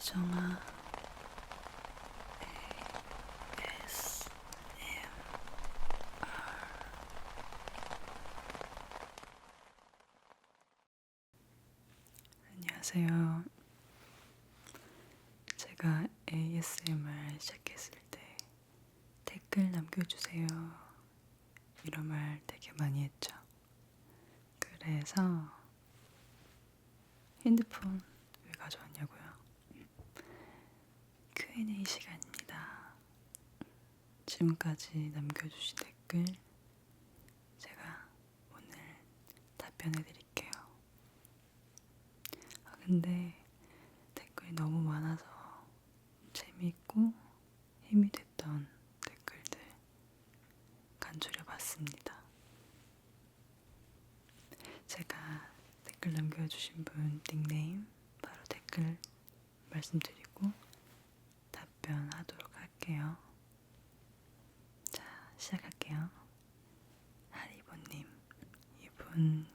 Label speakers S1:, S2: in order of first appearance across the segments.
S1: ASMR 안녕하세요. 제가 ASMR 시작했을 때 댓글 남겨주세요. 이런 말 되게 많이 했죠. 그래서 핸드폰 왜 가져왔냐고요? Q&A 시간입니다. 지금까지 남겨주신 댓글 제가 오늘 답변해 드릴게요. 아, 근데 댓글이 너무 많아서 재미있고 힘이 됐던 댓글들 간추려 봤습니다. 제가 댓글 남겨주신 분 닉네임 바로 댓글 말씀드리고 답변하도록 할게요. 자, 시작할게요. 하리보님, 이분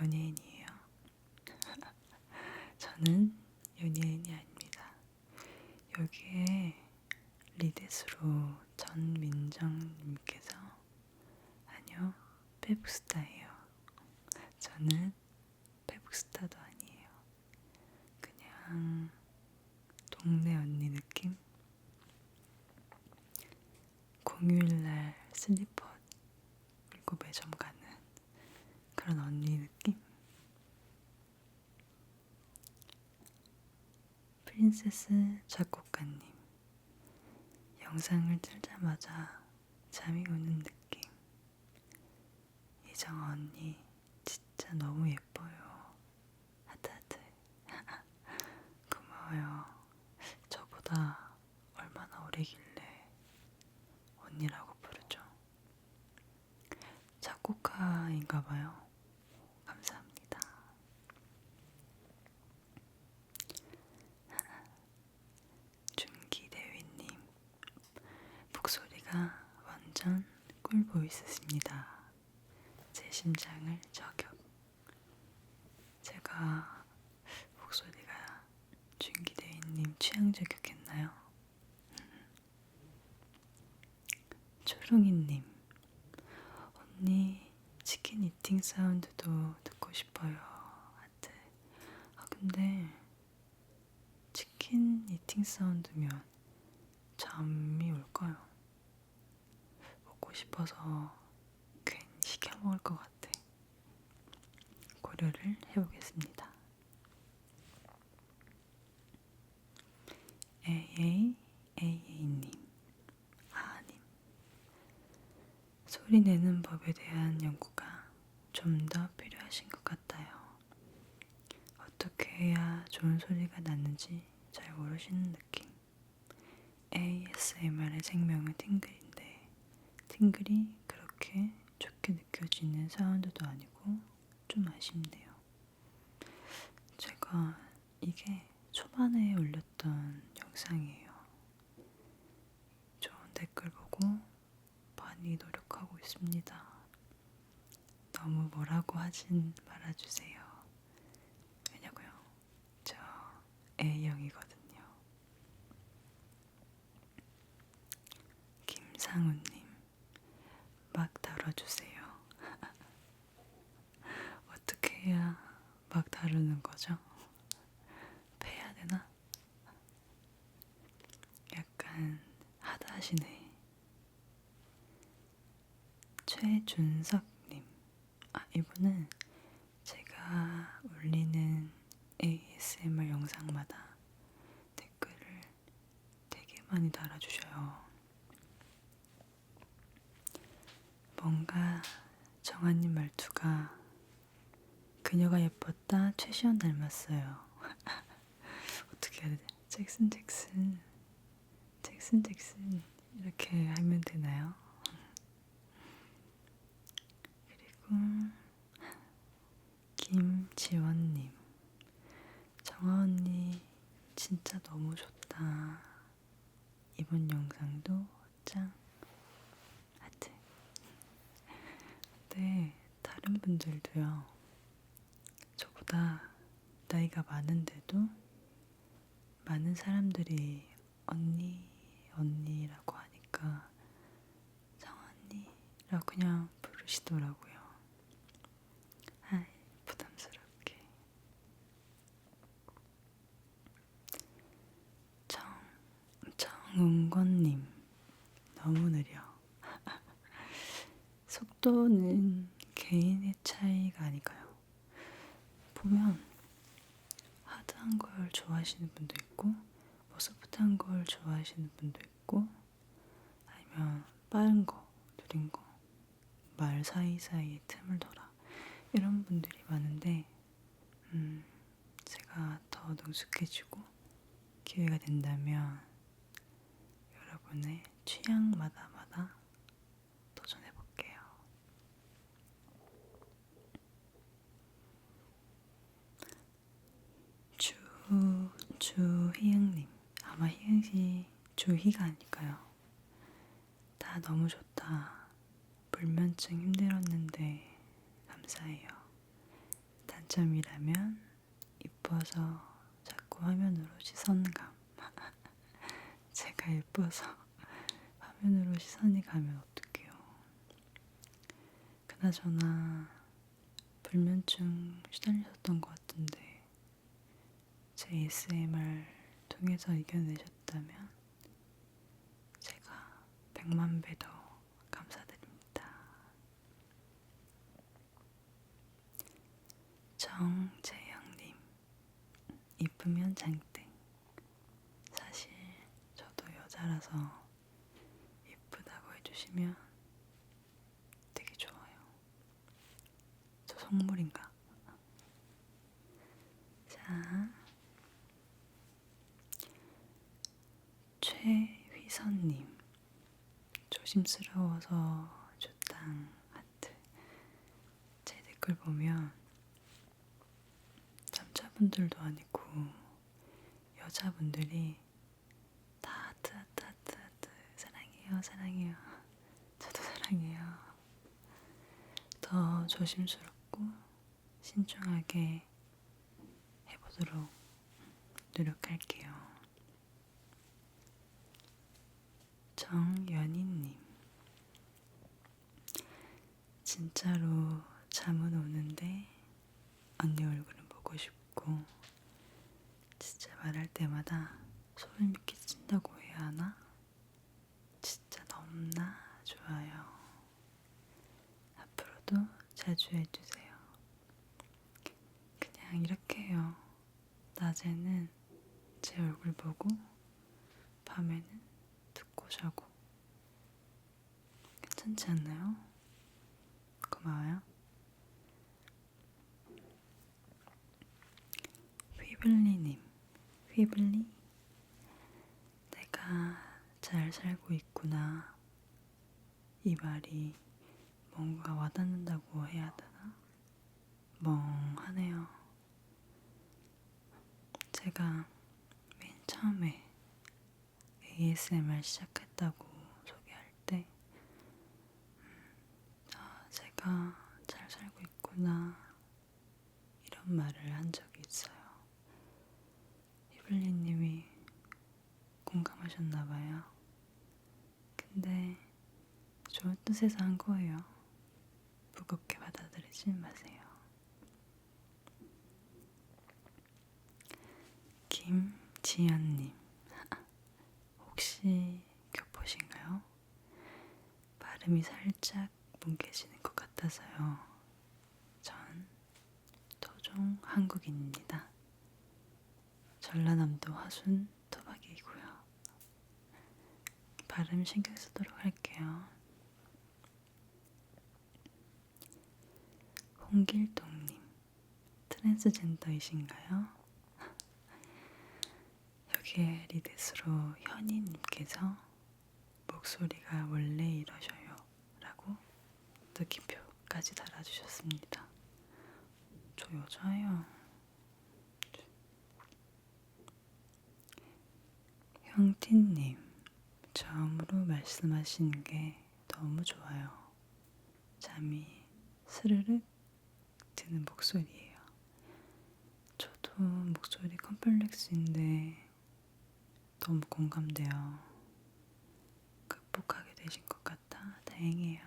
S1: 연예인이에요. 저는 연예인이 아닙니다. 여기에 리데스로 전민정님께서 아니요, 페북스타예요. 저는 페북스타도 아니에요. 그냥 동네 언니 느낌? 공휴일날 슬리퍼 입고 매점 가는 그런 언니 느낌? 프린세스 작곡가님 영상을 틀자마자 잠이 오는 느낌. 이정 언니 진짜 너무 예뻐요. 하트하트 고마워요. 저보다 얼마나 오래길래 언니라고 부르죠 작곡가인가봐요 감사합니다 준기대위님 목소리가 완전 꿀보이스십니다. 제 심장을 저격. 제가 목소리가 준기대위님 취향 저격했나요? 초롱이님 치킨 이팅 사운드도 듣고 싶어요. 하트. 아 근데 치킨 이팅 사운드면 잠이 올까요? 먹고 싶어서 괜히 시켜 먹을 것 같아. 고려를 해보겠습니다. AAAA님, 아님. 소리 내는 법에 대한 연구가 좀 더 필요하신 것 같아요. 어떻게 해야 좋은 소리가 나는지 잘 모르시는 느낌. ASMR의 생명은 팅글인데, 팅글이 그렇게 좋게 느껴지는 사운드도 아니고 좀 아쉽네요. 제가 이게 초반에 올렸던 영상이에요. 좋은 댓글 보고 많이 노력하고 있습니다. 너무 뭐라고 하진 말아주세요. 왜냐고요? 저 A형이거든요. 김상우님, 막 다뤄주세요. 어떻게 해야 막 다루는 거죠? 패야 되나? 약간 하다 하시네. 최준석 이분은 제가 올리는 ASMR 영상마다 댓글을 되게 많이 달아주셔요. 뭔가 정한님 말투가 그녀가 예뻤다 최시원 닮았어요. 어떻게 해야 되지? 잭슨 잭슨 잭슨 잭슨 이렇게 하면 되나요? 그리고 김지원님 정아 언니 진짜 너무 좋다. 이번 영상도 짱 하트. 근데 다른 분들도요. 저보다 나이가 많은데도 많은 사람들이 언니, 언니라고 하니까 정언니라고 그냥 부르시더라고요. 아이, 부담스럽게. 정, 정은권님, 너무 느려. 속도는 개인의 차이가 아닐까요? 보면 하드한 걸 좋아하시는 분도 있고, 뭐 소프트한 걸 좋아하시는 분도 있고, 아니면 빠른 거, 느린 거, 말 사이사이에 틈을 둬라. 이런 분들이 많은데, 음, 제가 더 능숙해지고 기회가 된다면 여러분의 취향마다마다 도전해 볼게요. 주 주희영님 아마 희영씨 주희가 아닐까요? 다 너무 좋다. 불면증 힘들었는데 감사해요. 단점이라면 이뻐서 자꾸 화면으로 시선감. 제가 예뻐서 화면으로 시선이 가면 어떡해요. 그나저나 불면증 시달리셨던 것 같은데 제 ASMR 통해서 이겨내셨다면 제가 백만 배 더 감사드립니다. 정재영님, 이쁘면 장땡. 사실 저도 여자라서 주시면 되게 좋아요. 저 속물인가? 자, 최휘선님, 조심스러워서 좋당 하트. 제 댓글 보면 남자분들도 아니고 여자분들이 다 하트 하트 하트 하트 사랑해요 사랑해요 사랑해요 더 조심스럽고 신중하게 해보도록 노력할게요 정연희님 진짜로 잠은 오는데 언니 얼굴은 보고 싶고 진짜 말할 때마다 소름이 끼친다고 해야 하나? 진짜 너무나 좋아요. 앞으로도 자주 해주세요. 그냥 이렇게 해요. 낮에는 제 얼굴 보고 밤에는 듣고 자고 괜찮지 않나요? 고마워요. 휘블리님, 휘블리? 내가 잘 살고 있구나. 이 말이 뭔가 와닿는다고 해야 되나? 멍하네요. 제가 맨 처음에 ASMR 시작했다고 소개할 때, 음, 아, 제가 잘 살고 있구나. 이런 말을 한 적이 있어요. 이블리님이 공감하셨나봐요. 근데 좋은 뜻에서 한 거예요. 무겁게 받아들이지 마세요. 김지연님, 혹시 교포신가요? 발음이 살짝 뭉개지는 것 같아서요. 전 토종 한국인입니다. 전라남도 화순 토박이고요. 발음 신경 쓰도록 할게요. 홍길동님, 트랜스젠더이신가요? 여기에 리드스로 현이님께서 목소리가 원래 이러셔요 라고 느낌표까지 달아주셨습니다. 저 여자예요. 형티님, 처음으로 말씀하신 게 너무 좋아요. 잠이 스르륵 드는 목소리예요. 저도 목소리 컴플렉스인데 너무 공감돼요. 극복하게 되신 것 같아 다행이에요.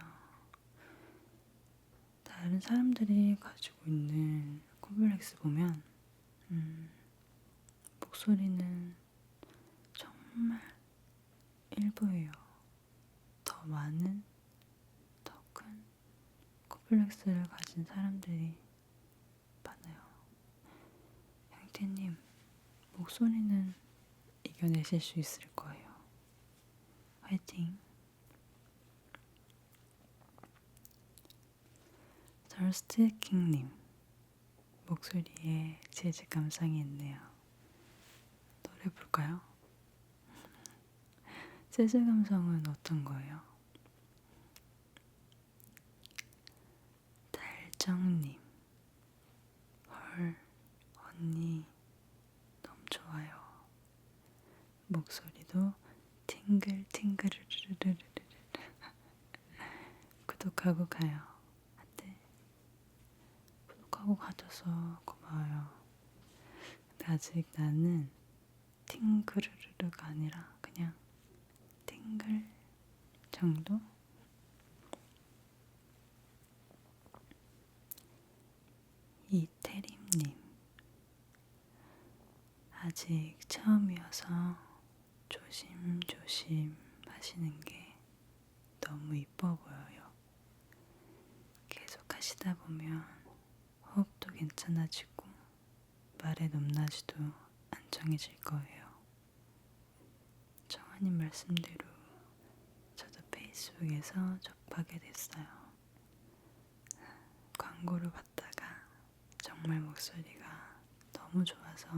S1: 다른 사람들이 가지고 있는 콤플렉스 보면, 음, 목소리는 정말 일부예요. 더 많은, 콤플렉스를 가진 사람들이 많아요. 형태님, 목소리는 이겨내실 수 있을 거예요. 화이팅! 더스트 킹님, 목소리에 재즈 감상이 있네요. 노래 볼까요? 재즈 감성은 어떤 거예요? 달정님, 헐, 언니, 너무 좋아요. 목소리도 팅글팅글르르르르르 구독하고 가요. 안돼. 구독하고 가줘서 고마워요. 근데 아직 나는 팅그르르르가 아니라 그냥 팅글 정도? 이태림 님 아직 처음이어서 조심조심 하시는 게 너무 이뻐 보여요. 계속 하시다 보면 호흡도 괜찮아지고 말의 높낮이도 안정해질 거예요. 정한님 말씀대로 저도 페이스북에서 접하게 됐어요. 광고를 봤다가 정말 목소리가 너무 좋아서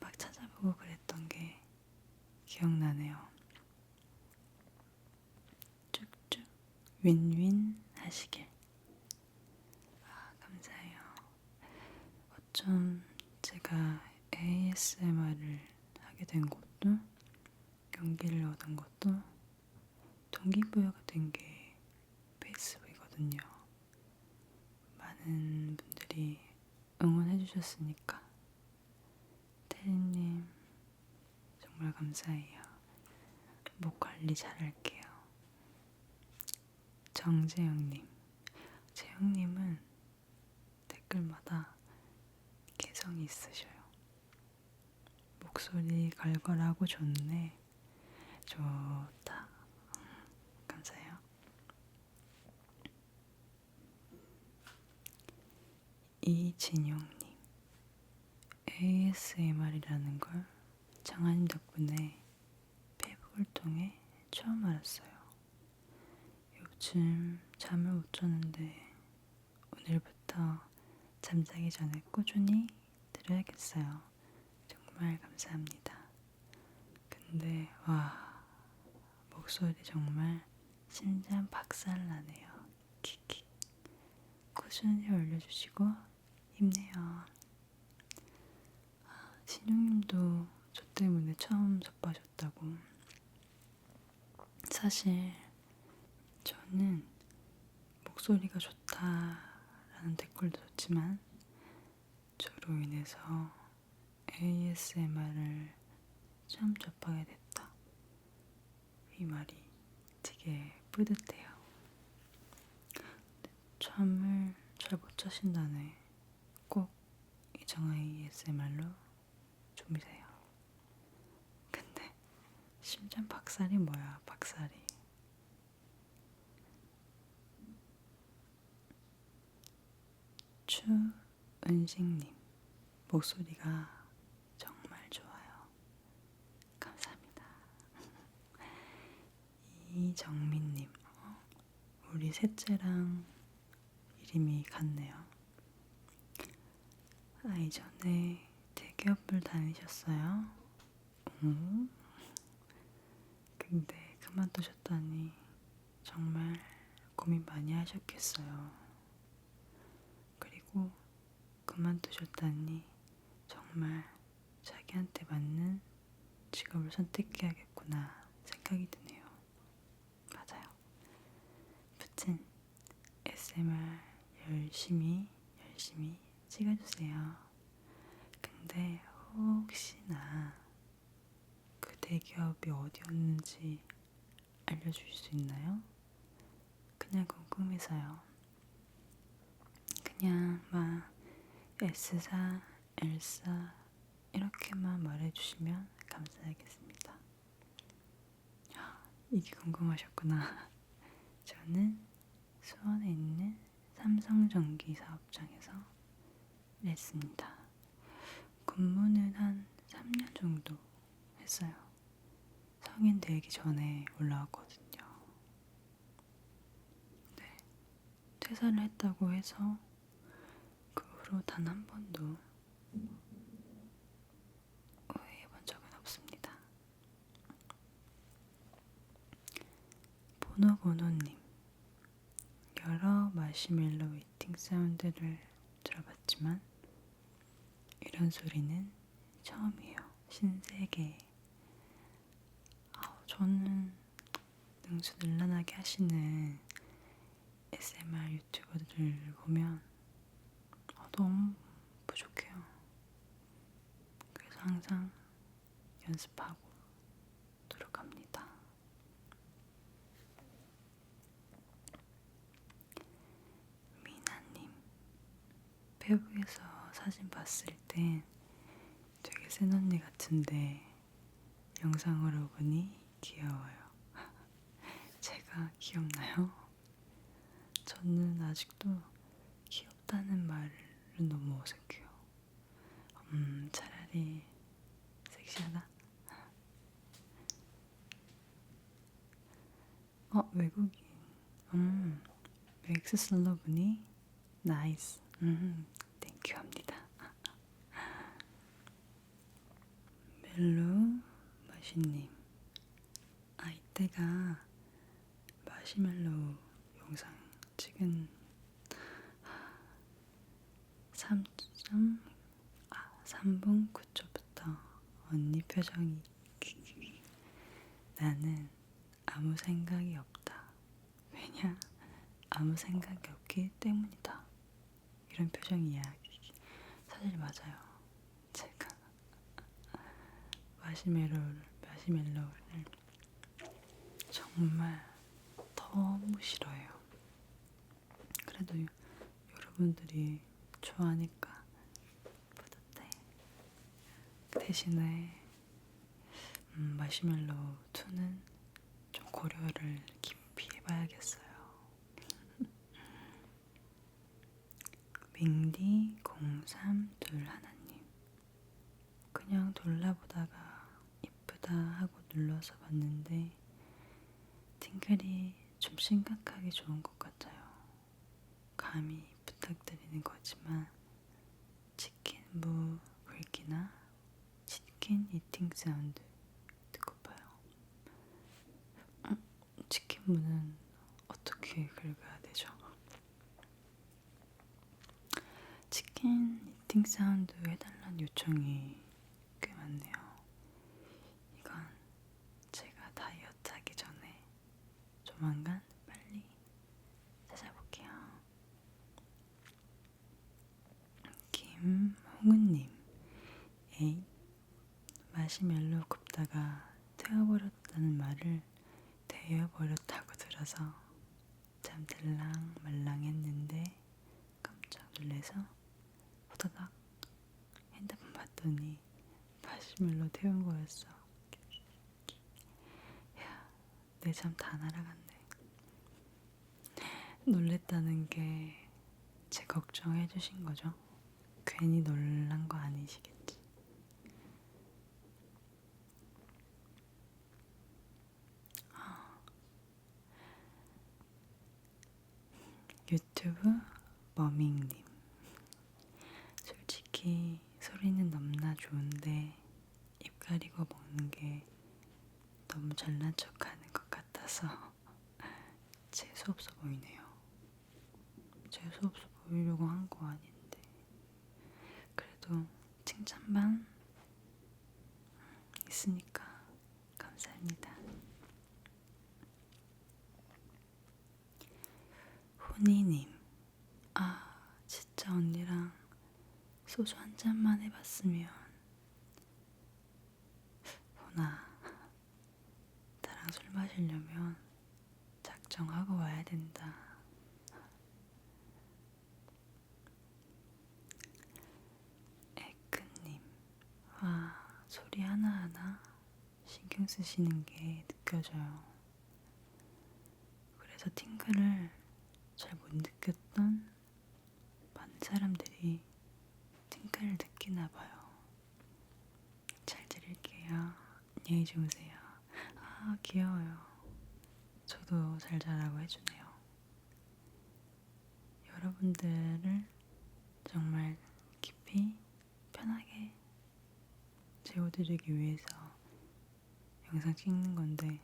S1: 막 찾아보고 그랬던 게 기억나네요. 쭉쭉 윈윈 하시길. 아, 감사해요. 어쩜 제가 ASMR을 하게 된 것도 용기를 얻은 것도 동기부여가 된 게 페이스북이거든요. 많은 분들이 응원해 주셨으니까 태리님 정말 감사해요. 목 관리 잘할게요. 정재영님, 재영님은 댓글마다 개성이 있으셔요. 목소리 걸걸하고 좋네. 좋다. 감사해요. 이진용님, ASMR이라는 걸 장한님 덕분에 페북을 통해 처음 알았어요. 요즘 잠을 못 자는데 오늘부터 잠자기 전에 꾸준히 들어야겠어요. 정말 감사합니다. 근데 와 목소리 정말 심장 박살나네요. 키키 꾸준히 올려주시고 힘내요. 아, 신용님도 저 때문에 처음 접하셨다고. 사실 저는 목소리가 좋다라는 댓글도 좋지만 저로 인해서 ASMR을 처음 접하게 됐다. 이 말이 되게 뿌듯해요. 잠을 잘 못 자신다네. 꼭 이정 ASMR로 주무세요. 근데 심장 박살이 뭐야, 박살이. 추은식님, 목소리가 정말 좋아요. 감사합니다. 이정민님, 어, 우리 셋째랑 이름이 같네요. 아, 이전에 대기업을 다니셨어요? 오? 근데 그만두셨다니 정말 고민 많이 하셨겠어요. 그리고 그만두셨다니 정말 자기한테 맞는 직업을 선택해야겠구나 생각이 드네요. 맞아요. 붙은 SMR 열심히 열심히 찍어주세요. 근데 혹시나 대기업이 어디였는지 알려주실 수 있나요? 그냥 궁금해서요. 그냥 막 S사, L사 이렇게만 말해주시면 감사하겠습니다. 야, 이게 궁금하셨구나. 저는 수원에 있는 삼성전기 사업장에서 일했습니다. 근무는 한 3년 정도 했어요. 성인 되기 전에 올라왔거든요. 네. 퇴사를 했다고 해서 그 후로 단 한 번도 후회해본 적은 없습니다. 보노보노님 여러 마시멜로 이팅 사운드를 들어봤지만 이런 소리는 처음이에요. 신세계. 아우, 저는 능수능란하게 하시는 SMR 유튜버들을 보면 아, 너무 부족해요. 그래서 항상 연습하고 노력합니다. 미나님, 페북에서 사진 봤을 땐 되게 센 언니 같은데 영상으로 보니 귀여워요. 제가 귀엽나요? 저는 아직도 귀엽다는 말은 너무 어색해요. 음, 차라리 섹시하다. 어, 외국인. 음, 엑스 슬로브니 나이스. 음, 땡큐 합니다. 멜로 마시님. 아, 이때가 마시멜로 영상 찍은 3점 아 3분 9초부터 언니 표정이 나는 아무 생각이 없다. 왜냐? 아무 생각이 없기 때문이다. 이런 표정이야. 사실 맞아요. 제가 마시멜로를 마시멜로를 정말 너무 싫어해요. 그래도 요- 여러분들이 좋아하니까 뿌듯해. 대신에 음, 마시멜로 2는 좀 고려를 깊이 해봐야겠어요. 밍디 0321님 그냥 돌라보다가 이쁘다 하고 눌러서 봤는데 팅글이 좀 심각하게 좋은 것 같아요. 감히 부탁드리는 거지만 치킨 무 굵기나 치킨 이팅 사운드 듣고 봐요. 음, 치킨 무는 어떻게 긁어야 되죠? 치킨 이팅 사운드 해달라는 요청이 꽤 많네요. 이건 제가 다이어트 하기 전에 조만간 빨리 찾아볼게요. 김홍은님, 에이, 마시멜로 굽다가 태워버렸다는 말을 데워버렸다고 들어서 참 들랑 말랑했는데 깜짝 놀래서 후다닥 핸드폰 봤더니 마시멜로 태운 거였어. 야, 내 잠 다 날아갔네. 놀랬다는 게 제 걱정해 주신 거죠? 괜히 놀란 거 아니시겠지? 아. 유튜브 머밍님 솔직히 소리는 넘나 좋은데 입 가리고 먹는 게 너무 잘난 척 하는 것 같아서 재수 없어 보이네요. 재수 없어 보이려고 한 거 아닌데 그래도 칭찬반 있으니까 감사합니다. 훈이님, 아 진짜 언니랑 소주 한 잔만 해봤으면 보나 나랑 술 마시려면 작정하고 와야 된다. 에크님, 와 소리 하나하나 신경 쓰시는 게 느껴져요. 그래서 팅크를 잘 못 느꼈던 많은 사람들이 팅글을 느끼나 봐요. 잘 들을게요. 안녕히 주무세요. 아, 귀여워요. 저도 잘 자라고 해주네요. 여러분들을 정말 깊이 편하게 재워드리기 위해서 영상 찍는 건데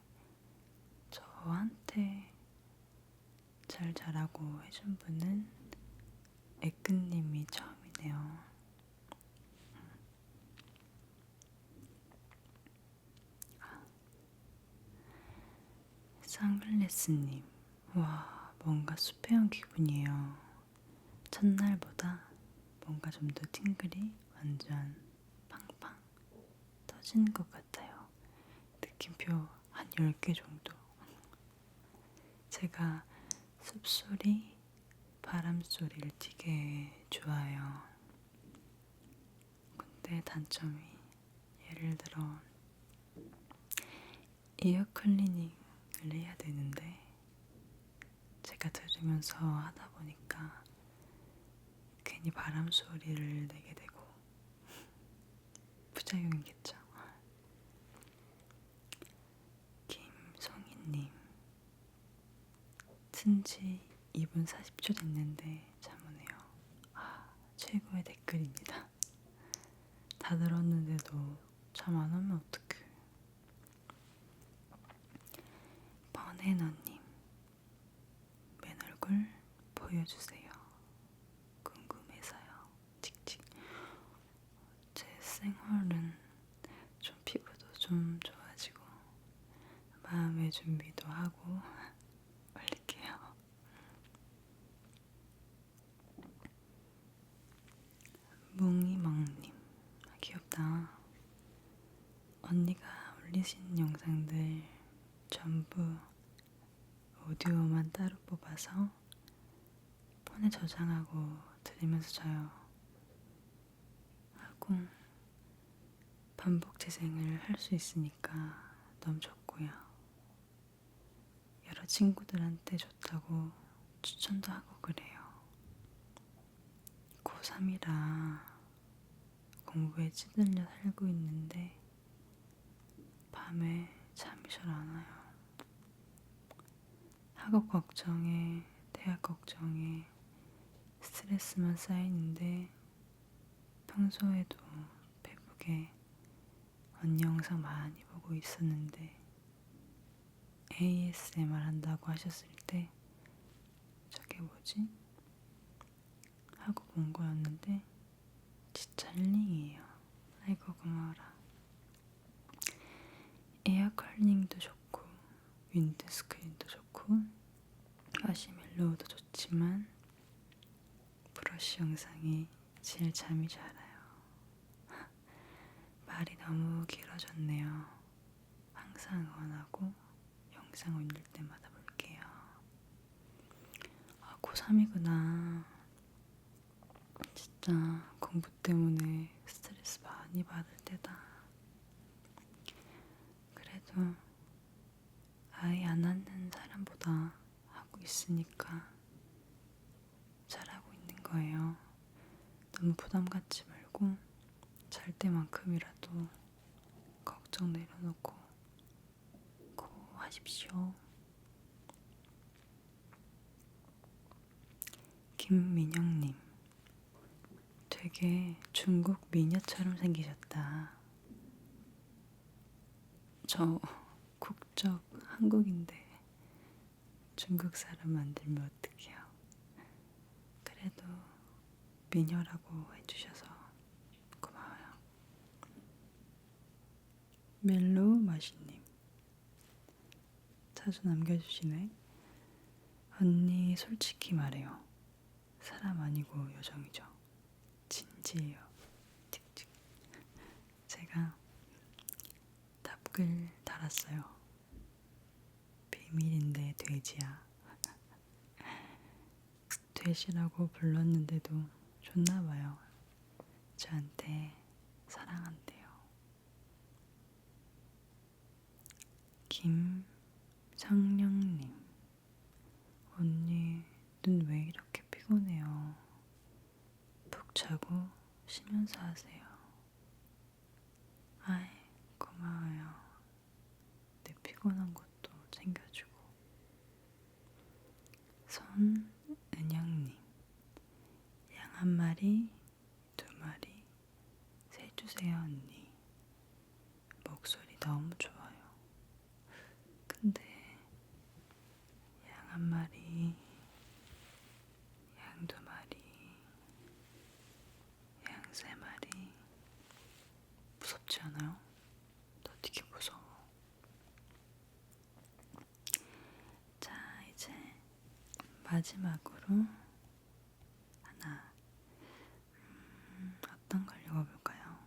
S1: 저한테 잘 자라고 해준 분은 애끈님이 처음이네요. 상글레스님, 와, 뭔가 숲에온 기분이에요. 첫날보다 뭔가 좀 더 팅글이 완전 팡팡 터진 것 같아요. 느낌표 한 10개 정도. 제가 숲소리, 바람소리를 되게 좋아해요. 근데 단점이 예를 들어 이어 클리닝 을 해야 되는데 제가 들으면서 하다 보니까 괜히 바람 소리를 내게 되고 부작용이겠죠. 김성희님 튼지 2분 40초 됐는데 잠 오네요. 아 최고의 댓글입니다. 다 들었는데도 잠 안 오면 어떡해. 번 해너님 맨 얼굴 보여주세요. 궁금해서요. 칙칙. 제 생활은 좀 피부도 좀 좋아지고 마음의 준비도 하고 올릴게요. 뭉이멍님 아, 귀엽다. 언니가 올리신 영상들 전부 오디오만 따로 뽑아서 폰에 저장하고 들으면서 자요. 하고 반복 재생을 할 수 있으니까 너무 좋고요. 여러 친구들한테 좋다고 추천도 하고 그래요. 고3이라 공부에 찌들려 살고 있는데 밤에 잠이 잘 안 와요. 학업 걱정에 대학 걱정에 스트레스만 쌓이는데 평소에도 페북에 언니 영상 많이 보고 있었는데 ASMR 한다고 하셨을 때 저게 뭐지? 하고 본 거였는데 진짜 힐링이에요. 아이고 고마워라. 에어컬링도 좋고 윈드스크린도 좋고 마시멜로우도 좋지만 브러쉬 영상이 제일 잠이 잘 와요. 말이 너무 길어졌네요. 항상 응원하고 영상 올릴 때마다 볼게요. 아, 고3이구나. 진짜 공부 때문에 스트레스 많이 받을 때다. 그래도 아예 안 하는 사람보다 하고 있으니까 잘하고 있는 거예요. 너무 부담 갖지 말고 잘 때만큼이라도 걱정 내려놓고 고 하십시오. 김민영님, 되게 중국 미녀처럼 생기셨다. 저 국적 한국인데 중국 사람 만들면 어떡해요? 그래도 미녀라고 해주셔서 고마워요. 멜로우 마시님 자주 남겨주시네. 언니 솔직히 말해요. 사람 아니고 여정이죠. 진지해요. 틱틱. 제가 답글 달았어요. 비밀인데 돼지야. 돼지라고 불렀는데도 좋나봐요. 저한테 사랑한대요. 김상령님, 언니 눈 왜 이렇게 피곤해요? 푹 자고 쉬면서 하세요. 아이, 고마워요. 내 피곤한 거 마리, 두 마리, 세 주세요, 언니. 목소리 너무 좋아요. 근데 양 한 마리, 양 두 마리, 양 세 마리 무섭지 않아요? 나 되게 무서워. 자, 이제 마지막으로 하나 음, 어떤 걸 읽어볼까요?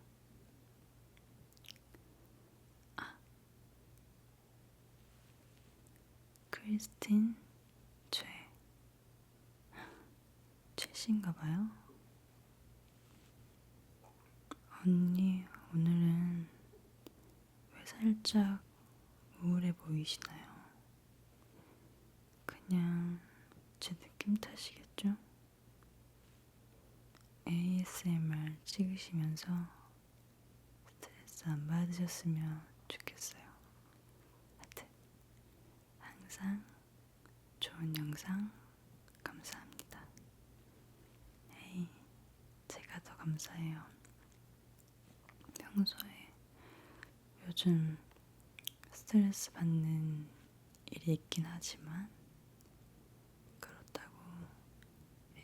S1: 아, 크리스틴 최 최씨인가봐요. 언니 오늘은 왜 살짝 우울해 보이시나요? 그냥 제 느낌 탓이겠죠? ASMR 찍으시면서 스트레스 안 받으셨으면 좋겠어요. 하여튼 항상 좋은 영상 감사합니다. 에이, 제가 더 감사해요. 평소에 요즘 스트레스 받는 일이 있긴 하지만 그렇다고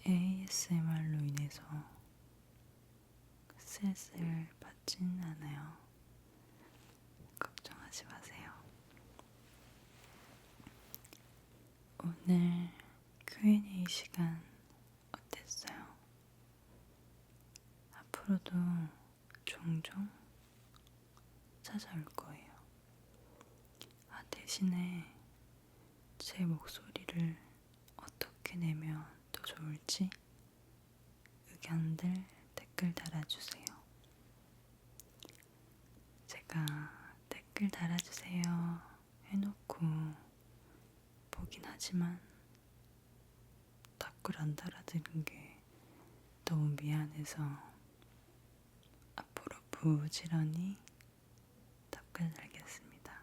S1: ASMR로 인해서 스트레스를 받진 않아요. 걱정하지 마세요. 오늘 Q&A 시간 어땠어요? 앞으로도 종종 찾아올 거예요. 아, 대신에 제 목소리를 어떻게 내면 더 좋을지 의견들 댓글 달아주세요. 제가 댓글 달아주세요 해놓고 보긴 하지만 댓글 안 달아드는 게 너무 미안해서 부지런히 답글 달겠습니다.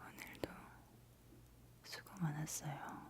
S1: 오늘도 수고 많았어요.